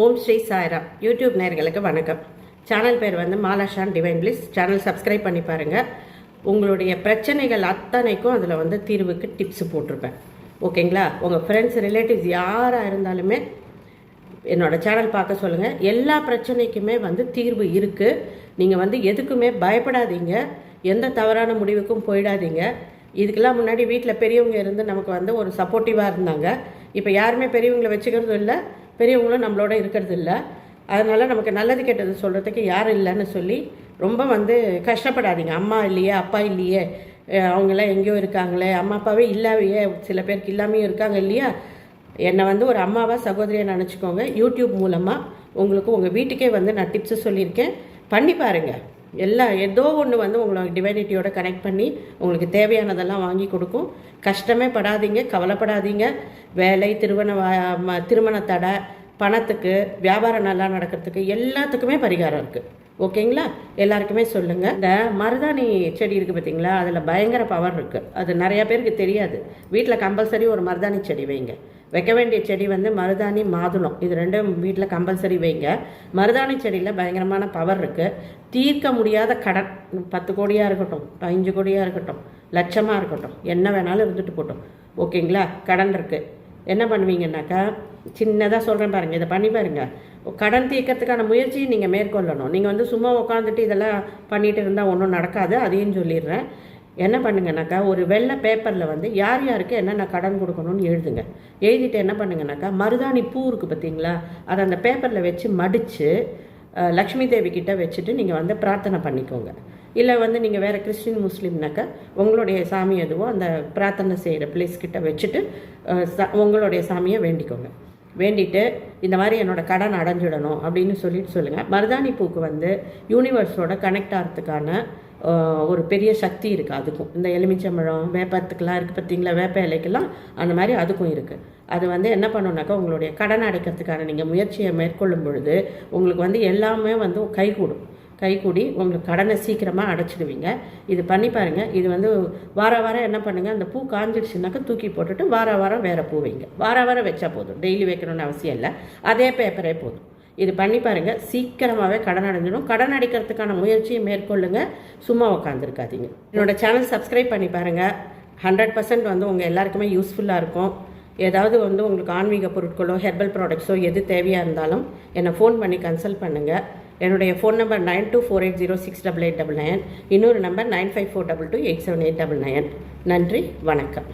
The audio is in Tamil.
ஓம் ஸ்ரீ சாய்ராம். யூடியூப் நேர்களுக்கு வணக்கம். சேனல் பேர் வந்து மாலாஷான் டிவைன் பிளிஸ் சேனல் சப்ஸ்கிரைப் பண்ணி பாருங்கள் உங்களுடைய பிரச்சனைகள் அத்தனைக்கும் அதில் வந்து தீர்வுக்கு டிப்ஸ் போட்டிருப்பேன். ஓகேங்களா உங்கள் ஃப்ரெண்ட்ஸ் ரிலேட்டிவ்ஸ் யாராக இருந்தாலுமே என்னோட சேனல் பார்க்க சொல்லுங்கள் எல்லா பிரச்சனைக்குமே வந்து தீர்வு இருக்குது நீங்கள் வந்து எதுக்குமே பயப்படாதீங்க. எந்த தவறான முடிவுக்கும் போயிடாதீங்க. இதுக்கெல்லாம் முன்னாடி வீட்டில் பெரியவங்க இருந்து நமக்கு வந்து ஒரு சப்போர்ட்டிவாக இருந்தாங்க. இப்போ யாருமே பெரியவங்களை வச்சுக்கிறதும் இல்லை. பெரியவங்களும் நம்மளோட இருக்கிறது இல்லை அதனால் நமக்கு நல்லது கெட்டது சொல்கிறதுக்கு யாரும் இல்லைன்னு சொல்லி ரொம்ப வந்து கஷ்டப்படாதீங்க. அம்மா இல்லையே அப்பா இல்லையே அவங்களாம் எங்கேயோ இருக்காங்களே அம்மா அப்பாவே இல்லாமையே சில பேருக்கு இல்லாமையும் இருக்காங்க இல்லையா? என்னை வந்து ஒரு அம்மாவாக சகோதரியை நினச்சிக்கோங்க. யூடியூப் மூலமாக உங்களுக்கு உங்கள் வீட்டுக்கே வந்து நான் டிப்ஸு சொல்லியிருக்கேன். பண்ணி பாருங்கள் எல்லாம் ஏதோ ஒன்று வந்து உங்களை டிவைனிட்டியோட கனெக்ட் பண்ணி உங்களுக்கு தேவையானதெல்லாம் வாங்கி கொடுக்கும். கஷ்டமே படாதீங்க கவலைப்படாதீங்க. வேலை திருமண வா- ம- திருமண தடை பணத்துக்கு வியாபாரம் நல்லா நடக்கிறதுக்கு எல்லாத்துக்குமே பரிகாரம் இருக்குது ஓகேங்களா? எல்லாருக்குமே சொல்லுங்கள் இந்த மருதாணி செடி இருக்குது பார்த்தீங்களா அதில் பயங்கர பவர் இருக்குது அது நிறையா பேருக்கு தெரியாது. வீட்டில் கம்பல்சரி ஒரு மருதாணி செடி வைங்க. வைக்க வேண்டிய செடி வந்து மருதாணி மாதுளம். இது ரெண்டும் வீட்டில் கம்பல்சரி வைங்க. மருதாணி செடியில் பயங்கரமான பவர் இருக்குது தீர்க்க முடியாத கடன் பத்து கோடியாக இருக்கட்டும் அஞ்சு கோடியாக இருக்கட்டும் லட்சமாக இருக்கட்டும் என்ன வேணாலும் இருந்துட்டு போட்டோம். ஓகேங்களா? கடன் இருக்குது என்ன பண்ணுவீங்கன்னாக்கா சின்னதாக சொல்கிறேன் பாருங்கள் இதை பண்ணி பாருங்கள் கடன் தீர்க்கறதுக்கான முயற்சியை நீங்கள் மேற்கொள்ளணும். நீங்கள் வந்து சும்மா உட்காந்துட்டு இதெல்லாம் பண்ணிகிட்டு இருந்தால் ஒன்றும் நடக்காது. அதையும் சொல்லிடுறேன். என்ன பண்ணுங்கனாக்கா ஒரு வெள்ளை பேப்பரில் வந்து யார் யாருக்கு என்னென்ன கடன் கொடுக்கணும்னு எழுதுங்க. எழுதிட்டு என்ன பண்ணுங்கனாக்கா மருதாணி பூ இருக்குது பார்த்தீங்களா அதை அந்த பேப்பரில் வச்சு மடித்து லக்ஷ்மி தேவி கிட்ட வச்சுட்டு நீங்கள் வந்து பிரார்த்தனை பண்ணிக்கோங்க. இல்லை வந்து நீங்கள் வேறு கிறிஸ்டின் முஸ்லீம்னாக்கா உங்களுடைய சாமி எதுவோ அந்த பிரார்த்தனை செய்கிற பிளேஸ் கிட்ட வச்சுட்டு உங்களுடைய சாமியை வேண்டிக்கோங்க. வேண்டிட்டு இந்த மாதிரி என்னோடய கடன் அடைஞ்சிடணும் அப்படின்னு சொல்லிட்டு சொல்லுங்கள் மருதாணி பூக்கு வந்து யூனிவர்ஸோட கனெக்ட் ஆகிறதுக்கான ஒரு பெரிய சக்தி இருக்குது அதுக்கும். இந்த எலுமிச்சம்பழம் வேப்பத்துக்கெல்லாம் இருக்குது பார்த்தீங்களா வேப்ப இலைக்கெல்லாம் அந்த மாதிரி அதுக்கும் இருக்குது அது வந்து என்ன பண்ணுனாக்கா உங்களுடைய கடன் அடைக்கிறதுக்கான நீங்கள் முயற்சியை மேற்கொள்ளும் பொழுது உங்களுக்கு வந்து எல்லாமே வந்து கைகூடும். கைகூடி உங்களுக்கு கடனை சீக்கிரமாக அடைச்சிடுவீங்க. இது பண்ணி பாருங்கள் இது வந்து வார வாரம் என்ன பண்ணுங்கள் அந்த பூ காஞ்சிடுச்சுனாக்கா தூக்கி போட்டுட்டு வார வாரம் வேறு பூ வைங்க. வார வாரம் வச்சா போதும். டெய்லி வைக்கணும்னு அவசியம் இல்லை. அதே பேப்பரே போதும். இது பண்ணி பாருங்கள் சீக்கிரமாகவே கடன் அடைஞ்சிடும். கடன் அடைக்கிறதுக்கான முயற்சியை மேற்கொள்ளுங்க. சும்மா உட்காந்துருக்காதீங்க என்னோட சேனல் சப்ஸ்கிரைப் பண்ணி பாருங்கள் ஹண்ட்ரட் பர்சன்ட் வந்து உங்கள் எல்லாருக்குமே யூஸ்ஃபுல்லாக இருக்கும். ஏதாவது வந்து உங்களுக்கு ஆன்மீக பொருட்களோ ஹெர்பல் ப்ராடக்ட்ஸோ எது தேவையாக இருந்தாலும் என்னை ஃபோன் பண்ணி கன்சல்ட் பண்ணுங்கள் என்னுடைய phone number nine two four eight zero six double eight double nine இன்னொரு number nine five four double two eight seven eight double nine நன்றி வணக்கம்.